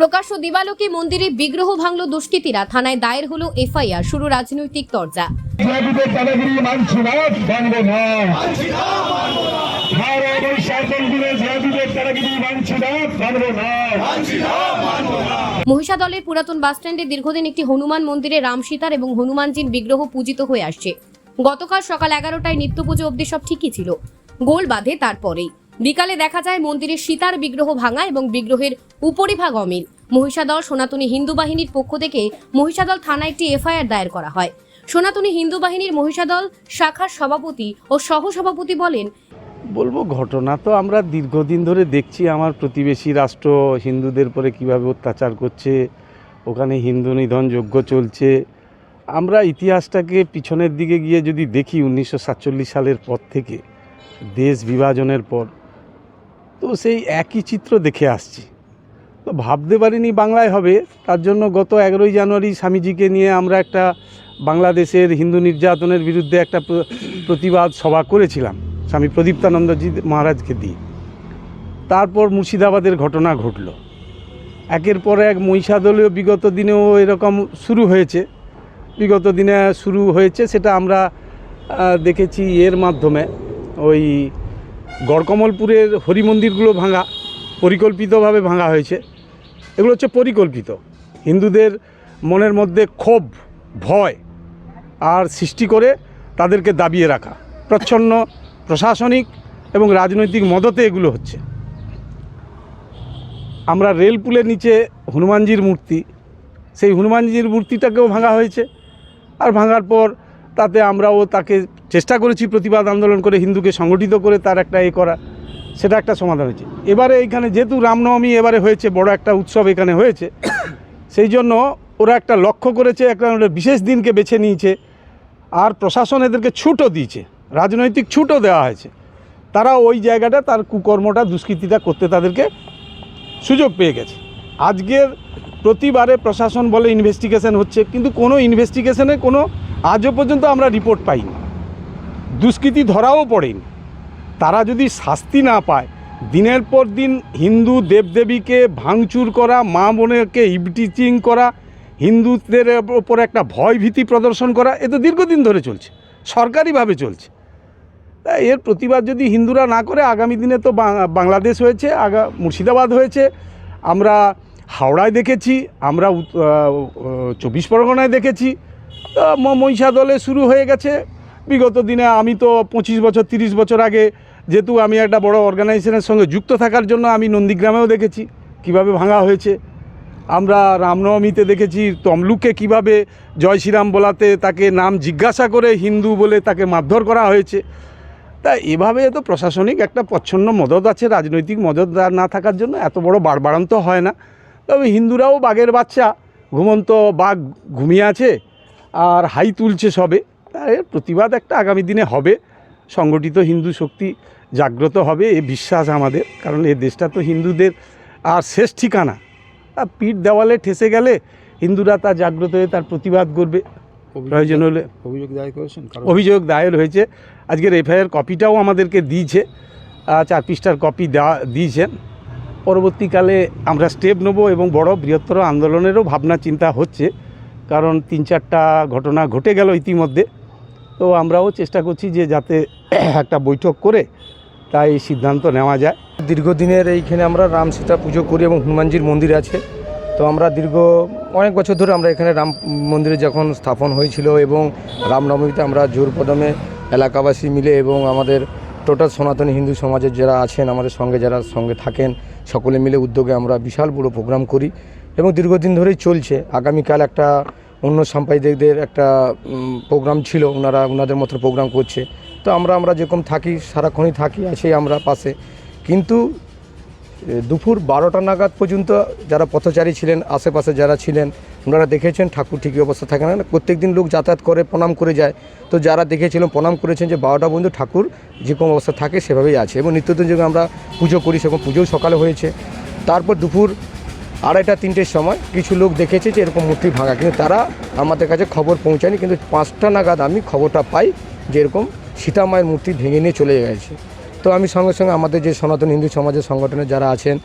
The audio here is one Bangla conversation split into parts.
প্রকাশ্য দিবালোকে মন্দিরে বিগ্রহ ভাঙল দুষ্কৃতীরা। থানায় দায়ের হলো এফআইআর শুরু রাজনৈতিক তরজা মানব না। মহিষাদলের পুরাতন বাসস্ট্যান্ডে দীর্ঘদিন একটি হনুমান মন্দিরে রাম সীতার এবং হনুমানজির বিগ্রহ পূজিত হয়ে আসছে। গতকাল সকাল এগারোটায় নিত্য পুজো অবধি সব ঠিকই ছিল। গোল বাঁধে তারপরেই। বিকালে দেখা যায় মন্দিরে সীতার বিগ্রহ ভাঙা এবং বিগ্রহের উপরিভাগ অমিল। মহিষাদল সনাতনী হিন্দু বাহিনীর পক্ষ থেকে মহিষাদল থানায় একটি এফআইআর দায়ের করা হয়। সনাতনী হিন্দু বাহিনীর মহিষাদল শাখার সভাপতি ও সহসভাপতি বলেন, বলব ঘটনা তো আমরা দীর্ঘদিন ধরে দেখছি আমার প্রতিবেশী রাষ্ট্র, হিন্দুদের পরে কীভাবে অত্যাচার করছে, ওখানে হিন্দু নিধন যজ্ঞ চলছে। আমরা ইতিহাসটাকে পিছনের দিকে গিয়ে যদি দেখি, উনিশশো সাতচল্লিশ সালের পর থেকে, দেশ বিভাজনের পর তো সেই একই চিত্র দেখে আসছি। তো ভাবতে পারিনি বাংলায় হবে, তার জন্য গত এগারোই জানুয়ারি স্বামীজিকে নিয়ে আমরা একটা বাংলাদেশের হিন্দু নির্যাতনের বিরুদ্ধে একটা প্রতিবাদ সভা করেছিলাম, স্বামী প্রদীপ্তানন্দজি মহারাজকে দিয়ে। তারপর মুর্শিদাবাদের ঘটনা ঘটল। একের পর এক মহিষাদলীয় বিগত দিনেও এরকম শুরু হয়েছে। বিগত দিনে শুরু হয়েছে, সেটা আমরা দেখেছি এর মাধ্যমে। ওই গড়কমলপুরের হরিমন্দিরগুলো ভাঙা, পরিকল্পিতভাবে ভাঙা হয়েছে। এগুলো হচ্ছে পরিকল্পিত। হিন্দুদের মনের মধ্যে ক্ষোভ, ভয় আর সৃষ্টি করে তাদেরকে দাবিয়ে রাখা। প্রচ্ছন্ন প্রশাসনিক এবং রাজনৈতিক মদতে এগুলো হচ্ছে। আমরা রেল পুলের নিচে হনুমানজির মূর্তি, সেই হনুমানজির মূর্তিটাকেও ভাঙা হয়েছে। আর ভাঙার পর তাতে আমরাও তাকে চেষ্টা করেছি প্রতিবাদ আন্দোলন করে হিন্দুকে সংগঠিত করে তার একটা এ করা, সেটা একটা সমাধান হয়েছে। এবারে এইখানে যেহেতু রামনবমী এবারে হয়েছে, বড় একটা উৎসব এখানে হয়েছে, সেই জন্য ওরা একটা লক্ষ্য করেছে, একটা বিশেষ দিনকে বেছে নিয়েছে, আর প্রশাসন এদেরকে ছুটও দিয়েছে, রাজনৈতিক ছুটও দেওয়া হয়েছে। তারা ওই জায়গাটা তার কুকর্মটা, দুষ্কৃতিটা করতে তাদেরকে সুযোগ পেয়ে গেছে। আজকের প্রতিবারে প্রশাসন বলে ইনভেস্টিগেশন হচ্ছে, কিন্তু কোনো ইনভেস্টিগেশনে কোনো আজও পর্যন্ত আমরা রিপোর্ট পাইনি। দুষ্কৃতি ধরাও পড়েনি। তারা যদি শাস্তি না পায়, দিনের পর দিন হিন্দু দেবদেবীকে ভাঙচুর করা, মা বোনেরকে ইভটিচিং করা, হিন্দুদের ওপর একটা ভয় ভীতি প্রদর্শন করা, এ তো দীর্ঘদিন ধরে চলছে, সরকারিভাবে চলছে। এর প্রতিবাদ যদি হিন্দুরা না করে, আগামী দিনে তো বাংলাদেশ হয়েছে, আগা, মুর্শিদাবাদ হয়েছে। আমরা হাওড়ায় দেখেছি, আমরা চব্বিশ পরগনায় দেখেছি। তা ম- মহিষাদলে শুরু হয়ে গেছে। বিগত দিনে আমি তো পঁচিশ বছর, তিরিশ বছর আগে যেহেতু আমি একটা বড় অর্গানাইজেশনের সঙ্গে যুক্ত থাকার জন্য আমি নন্দীগ্রামেও দেখেছি, কীভাবে ভাঙা হয়েছে। আমরা রামনবমীতে দেখেছি তমলুকে কীভাবে জয় শ্রীরাম বলাতে তাকে নাম জিজ্ঞাসা করে হিন্দু বলে তাকে মারধর করা হয়েছে। তা এভাবে তো প্রশাসনিক একটা প্রচ্ছন্ন মদত আছে, রাজনৈতিক মদত না থাকার জন্য এত বড় বাড়বাড়ন্ত হয় না। তবে হিন্দুরাও বাঘের বাচ্চা, ঘুমন্ত বাঘ ঘুমিয়ে আছে। আর হাই তুলছে সবে। এর প্রতিবাদ একটা আগামী দিনে হবে। সংগঠিত হিন্দু শক্তি জাগ্রত হবে এ বিশ্বাস আমাদের। কারণ এ দেশটা তো হিন্দুদের আর শেষ ঠিকানা। আর পিঠ দেওয়ালে ঠেসে গেলে হিন্দুরা তা জাগ্রত হয়ে তার প্রতিবাদ করবে। প্রয়োজন হলে অভিযোগ দায়ের করেছেন অভিযোগ দায়ের হয়েছে। আজকের এফআইআর কপিটাও আমাদেরকে দিয়েছে। চার পৃষ্ঠার কপি দেওয়া দিয়েছেন। পরবর্তীকালে আমরা স্টেপ নেব এবং বড় বৃহত্তর আন্দোলনেরও ভাবনা চিন্তা হচ্ছে। কারণ তিন চারটা ঘটনা ঘটে গেল ইতিমধ্যে। তো আমরাও চেষ্টা করছি যে যাতে একটা বৈঠক করে তাই সিদ্ধান্ত নেওয়া যায়। দীর্ঘদিনের এইখানে আমরা রাম সীতা পুজো করি এবং হনুমানজির মন্দির আছে। তো আমরা দীর্ঘ অনেক বছর ধরে আমরা এখানে রাম মন্দিরে যখন স্থাপন হয়েছিল এবং রামনবমীতে আমরা জোর কদমে এলাকাবাসী মিলে এবং আমাদের টোটাল সনাতনী হিন্দু সমাজের যারা আছেন, আমাদের সঙ্গে যারা সঙ্গে থাকেন, সকলে মিলে উদ্যোগে আমরা বিশাল বড় প্রোগ্রাম করি এবং দীর্ঘদিন ধরেই চলছে। আগামীকাল একটা অন্য সাম্প্রদায়িকদের একটা প্রোগ্রাম ছিল, ওনারা ওনাদের মতো প্রোগ্রাম করছে। তো আমরা আমরা যেরকম থাকি, সারাক্ষণই থাকি আছি আমরা পাশে। কিন্তু দুপুর বারোটা নাগাদ পর্যন্ত যারা পথচারী ছিলেন, আশেপাশে যারা ছিলেন, ওনারা দেখেছেন ঠাকুর ঠিকই অবস্থা থাকে না। প্রত্যেক দিন লোক যাতায়াত করে, প্রণাম করে যায়। তো যারা দেখেছিলেন প্রণাম করেছেন যে বারোটা পর্যন্ত ঠাকুর যেরকম অবস্থা থাকে, সেভাবেই আছে। এবং নিত্যদিন যখন আমরা পুজো করি, সেরকম পুজোও সকালে হয়েছে। তারপর দুপুর আড়াইটা, তিনটের সময় কিছু লোক দেখেছে যে এরকম মূর্তি ভাঙা, কিন্তু তারা আমাদের কাছে খবর পৌঁছায়নি, কিন্তু পাঁচটা নাগাদ আমি খবরটা পাই যে এরকম সীতা মায়ের মূর্তি ভেঙে নিয়ে চলে গেছে। তো আমি সঙ্গে সঙ্গে আমাদের যে সনাতন হিন্দু সমাজের সংগঠনের যারা আছেন,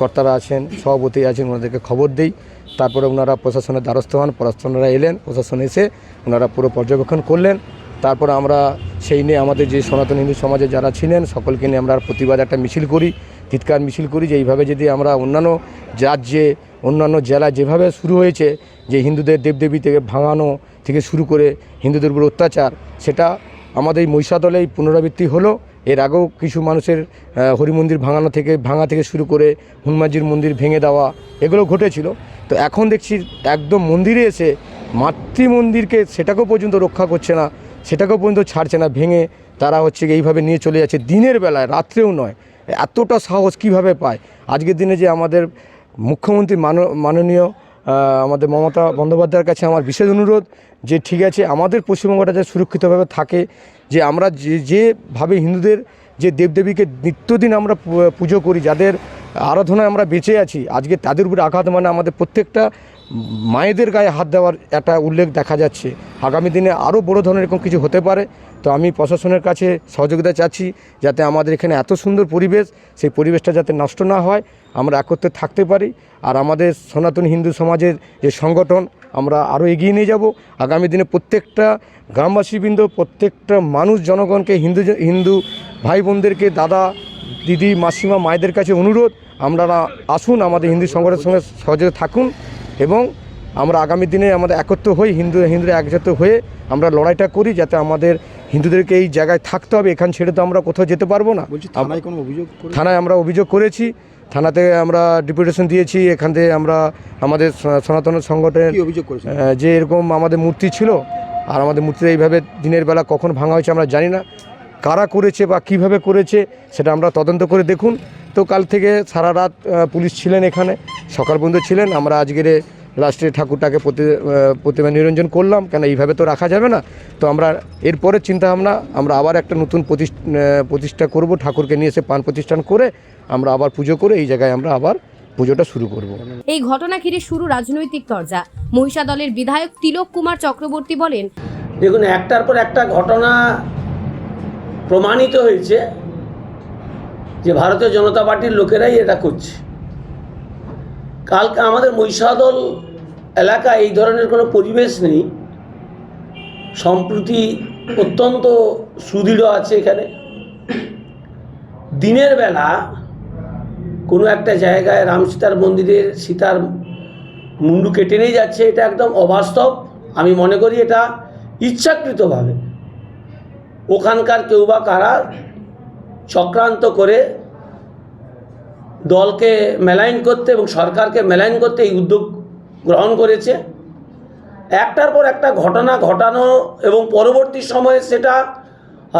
কর্তারা আছেন, সভাপতি আছেন, ওনাদেরকে খবর দিই। তারপরে ওনারা প্রশাসনের দ্বারস্থ হন প্রশাসনরা এলেন, প্রশাসন এসে ওনারা পুরো পর্যবেক্ষণ করলেন। তারপর আমরা সেই নিয়ে আমাদের যে সনাতন হিন্দু সমাজে যারা ছিলেন, সকলকে নিয়ে আমরা প্রতিবাদ, একটা মিছিল করি। চিৎকার মিছিল করি যে এইভাবে যদি আমরা অন্যান্য রাজ্যে, অন্যান্য জেলায় যেভাবে শুরু হয়েছে যে হিন্দুদের দেবদেবী থেকে ভাঙানো থেকে শুরু করে হিন্দুদের উপর অত্যাচার, সেটা আমাদের এই মহিষাদলেই পুনরাবৃত্তি হলো। এর আগেও কিছু মানুষের হরিমন্দির ভাঙানো থেকে, ভাঙা থেকে শুরু করে হনুমানজির মন্দির ভেঙে দেওয়া এগুলো ঘটেছিল। তো এখন দেখছি একদম মন্দিরে এসে মাতৃ মন্দিরকে সেটাকেও পর্যন্ত রক্ষা করছে না, সেটাকেও পর্যন্ত ছাড়ছে না, ভেঙে তারা হচ্ছে এইভাবে নিয়ে চলে যাচ্ছে। দিনের বেলায়, রাত্রেও নয়। এতটা সাহস কীভাবে পায়? আজকের দিনে যে আমাদের মুখ্যমন্ত্রী মানো- মাননীয় আমাদের মমতা বন্দ্যোপাধ্যায়ের কাছে আমার বিশেষ অনুরোধ যে ঠিক আছে, আমাদের পশ্চিমবঙ্গটা যে সুরক্ষিতভাবে থাকে, যে আমরা যে, যেভাবে হিন্দুদের যে দেবদেবীকে নিত্যদিন আমরা পুজো করি, যাদের আরাধনায় আমরা বেঁচে আছি, আজকে তাদের উপরে আঘাত মানে আমাদের প্রত্যেকটা মায়েদের গায়ে হাত দেওয়ার একটা উল্লেখ দেখা যাচ্ছে। আগামী দিনে আরও বড় ধরনের এরকম কিছু হতে পারে। তো আমি প্রশাসনের কাছে সহযোগিতা চাচ্ছি যাতে আমাদের এখানে এত সুন্দর পরিবেশ, সেই পরিবেশটা যাতে নষ্ট না হয়, আমরা একত্রে থাকতে পারি। আর আমাদের সনাতন হিন্দু সমাজের যে সংগঠন, আমরা আরও এগিয়ে নিয়ে যাব। আগামী দিনে প্রত্যেকটা গ্রামবাসীবৃন্দ, প্রত্যেকটা মানুষ, জনগণকে হিন্দু হিন্দু ভাই বোনদেরকে দাদা, দিদি, মাসিমা, মায়েদের কাছে অনুরোধ, আপনারা আসুন আমাদের হিন্দু সংগঠনের সঙ্গে সহযোগে থাকুন এবং আমরা আগামী দিনে আমাদের একত্র হই, হিন্দু, হিন্দুরা একজাত হয়ে আমরা লড়াইটা করি যাতে আমাদের হিন্দুদেরকে এই জায়গায় থাকতে হবে এখান ছেড়ে তো আমরা কোথাও যেতে পারব না। থানায় কোনো অভিযোগ থানায় আমরা অভিযোগ করেছি থানাতে আমরা ডিপুটেশন দিয়েছি এখান থেকে আমরা আমাদের সনাতন সংগঠনের অভিযোগ করেছেন আহ, যে এরকম আমাদের মূর্তি ছিল আর আমাদের মূর্তিটা এইভাবে দিনের বেলা কখন ভাঙা হয়েছে আমরা জানি না। কারা করেছে বা কীভাবে করেছে সেটা আমরা তদন্ত করে দেখুন। তো কাল থেকে সারা রাত পুলিশ ছিলেন এখানে সকাল পর্যন্ত ছিলেন। আমরা আজকের লাস্টে ঠাকুরটাকে প্রতি প্রতিমা নিরঞ্জন করলাম কেন এইভাবে তো রাখা যাবে না? তো আমরা এরপরে চিন্তা ভাবনা আমরা আবার একটা নতুন প্রতিষ্ঠা প্রতিষ্ঠা করব ঠাকুরকে নিয়ে এসে পান প্রতিষ্ঠান করে আমরা আবার পুজো করে এই জায়গায় আমরা আবার পুজোটা শুরু করব। এই ঘটনা ঘিরে শুরু রাজনৈতিক তরজা। মহিষা দলের বিধায়ক তিলক কুমার চক্রবর্তী বলেন দেখুন একটার পর একটা ঘটনা প্রমাণিত হয়েছে যে ভারতীয় জনতা পার্টির লোকেরাই এটা করছে। কালকে আমাদের মহিষাদল এলাকায় এই ধরনের কোনো পরিবেশ নেই। সম্প্রতি অত্যন্ত সুদৃঢ় আছে এখানে। দিনের বেলা কোনো একটা জায়গায় রাম সীতার মন্দিরের সীতার মুন্ডু কেটে নিয়ে যাচ্ছে, এটা একদম অবাস্তব। আমি মনে করি এটা ইচ্ছাকৃতভাবে। ওখানকার কেউ বা কারা চক্রান্ত করে দলকে মেলাইন করতে এবং সরকারকে মেলাইন করতে এই উদ্যোগ গ্রহণ করেছে। একটার পর একটা ঘটনা ঘটানো এবং পরবর্তী সময়ে সেটা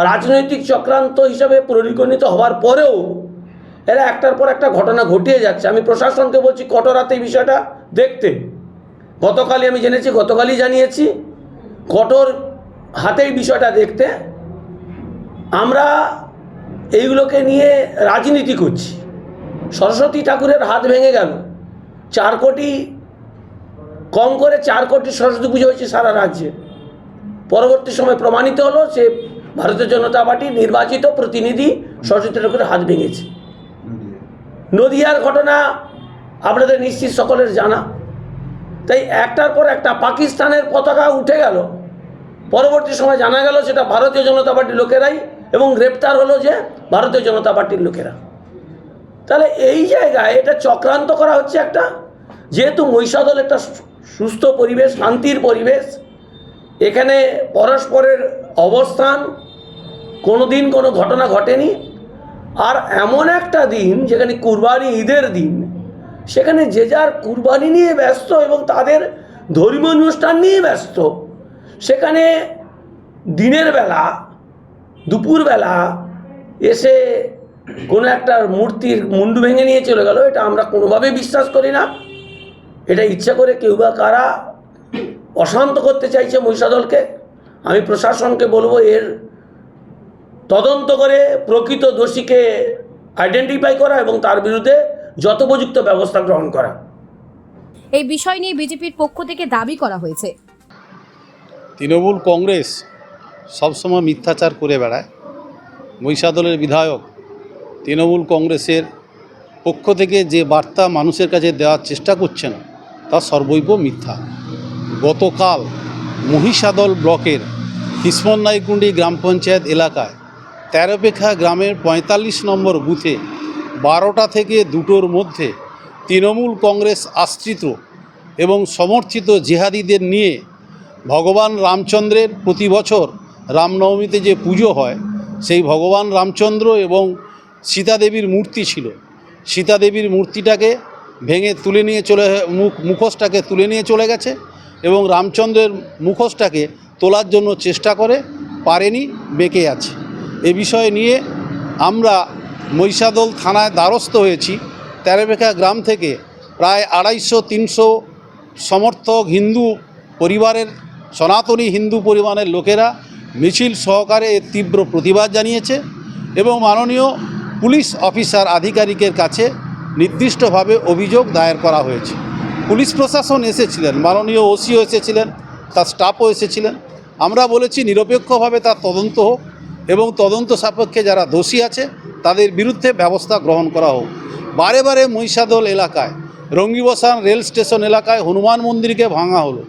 রাজনৈতিক চক্রান্ত হিসাবে পরিগণিত হওয়ার পরেও এরা একটার পর একটা ঘটনা ঘটিয়ে যাচ্ছে। আমি প্রশাসনকে বলছি কটরাতে এই বিষয়টা দেখতে। গতকালই আমি জেনেছি, গতকালই জানিয়েছি, কঠোর হাতেই বিষয়টা দেখতে। আমরা এইগুলোকে নিয়ে রাজনীতি করছি। সরস্বতী ঠাকুরের হাত ভেঙে গেল। চার কোটি, কম করে চার কোটি সরস্বতী পুজো হয়েছে সারা রাজ্যে। পরবর্তী সময় প্রমাণিত হলো সে ভারতীয় জনতা পার্টির নির্বাচিত প্রতিনিধি সরস্বতী ঠাকুরের হাত ভেঙেছে। নদিয়ার ঘটনা আপনাদের নিশ্চিত সকলের জানা। তাই একটার পর একটা পাকিস্তানের পতাকা উঠে গেল। পরবর্তী সময় জানা গেল সেটা ভারতীয় জনতা পার্টির লোকেরাই এবং গ্রেপ্তার হলো যে ভারতীয় জনতা পার্টির লোকেরা। তাহলে এই জায়গায় এটা চক্রান্ত করা হচ্ছে একটা, যেহেতু মহিষাদল একটা সুস্থ পরিবেশ, শান্তির পরিবেশ, এখানে পরস্পরের অবস্থান কোনো দিন কোনো ঘটনা ঘটেনি, আর এমন একটা দিন যেখানে কুরবানি ঈদের দিন, সেখানে যে যার কুরবানি নিয়ে ব্যস্ত এবং তাদের ধর্মীয় অনুষ্ঠান নিয়ে ব্যস্ত, সেখানে দিনের বেলা, দুপুরবেলা এসে কোনো একটা মূর্তির মুন্ডু ভেঙে নিয়ে চলে গেল এটা আমরা কোনোভাবেই বিশ্বাস করি না। এটা ইচ্ছা করে কেউ বা কারা অশান্ত করতে চাইছে মহিষাদলকে আমি প্রশাসনকে বলব এর তদন্ত করে প্রকৃত দোষীকে আইডেন্টিফাই করা এবং তার বিরুদ্ধে যথোপযুক্ত ব্যবস্থা গ্রহণ করা। এই বিষয় নিয়ে বিজেপির পক্ষ থেকে দাবি করা হয়েছে। তৃণমূল কংগ্রেস সবসময় মিথ্যাচার করে বেড়ায়। মহিষাদলের বিধায়ক তৃণমূল কংগ্রেসের পক্ষ থেকে যে বার্তা মানুষের কাছে দেওয়ার চেষ্টা করছেন, তা সর্বৈব মিথ্যা। গতকাল মহিষাদল ব্লকের কিসমন্নাইকুণ্ডি গ্রাম পঞ্চায়েত এলাকায় তেরোপেখা গ্রামের পঁয়তাল্লিশ নম্বর বুথে বারোটা থেকে দুটোর মধ্যে তৃণমূল কংগ্রেস আশ্রিত এবং সমর্থিত জেহাদিদের নিয়ে ভগবান রামচন্দ্রের প্রতি বছর রামনবমীতে যে পুজো হয়, সেই ভগবান রামচন্দ্র এবং সীতাদেবীর মূর্তি ছিল। সীতাদেবীর মূর্তিটাকে ভেঙে তুলে নিয়ে চলে, মুখ, মুখোশটাকে তুলে নিয়ে চলে গেছে এবং রামচন্দ্রের মুখোশটাকে তোলার জন্য চেষ্টা করে পারেনি, বেঁকে আছে। এ বিষয় নিয়ে আমরা মহিষাদল থানায় দ্বারস্থ হয়েছি। তেরোবেখা গ্রাম থেকে প্রায় আড়াইশো, তিনশো সমর্থক হিন্দু পরিবারের, সনাতনী হিন্দু পরিবারের লোকেরা মিছিল সহকারে এর তীব্র প্রতিবাদ জানিয়েছে এবং মাননীয় পুলিশ অফিসার আধিকারিকের কাছে নির্দিষ্টভাবে অভিযোগ দায়ের করা হয়েছে। পুলিশ প্রশাসন এসেছিলেন, মাননীয় ওসিও এসেছিলেন, তার স্টাফও এসেছিলেন। আমরা বলেছি নিরপেক্ষভাবে তার তদন্ত হোক এবং তদন্ত সাপেক্ষে যারা দোষী আছে, তাদের বিরুদ্ধে ব্যবস্থা গ্রহণ করা হোক। বারে বারে মহিষাদল এলাকায়, রঙ্গিবসান রেল স্টেশন এলাকায় হনুমান মন্দিরকে ভাঙা হলো।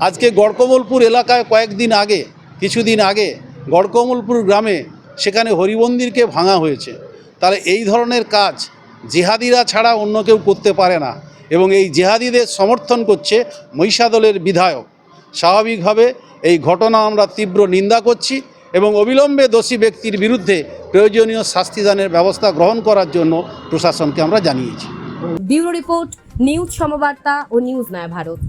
আজকে গড়কমলপুর এলাকায় কয়েকদিন আগে, কিছুদিন আগে গড়কমলপুর গ্রামে সেখানে হরিমন্দিরকে ভাঙা হয়েছে। তাহলে এই ধরনের কাজ জেহাদিরা ছাড়া অন্য কেউ করতে পারে না। এবং এই জেহাদিদের সমর্থন করছে মহিষাদলের বিধায়ক। স্বাভাবিকভাবে এই ঘটনা আমরা তীব্র নিন্দা করছি এবং অবিলম্বে দোষী ব্যক্তির বিরুদ্ধে প্রয়োজনীয় শাস্তিদানের ব্যবস্থা গ্রহণ করার জন্য প্রশাসনকে আমরা জানিয়েছি। ব্যুরো রিপোর্ট, নিউজ সমবার্তা ও নিউজ নয়া ভারত।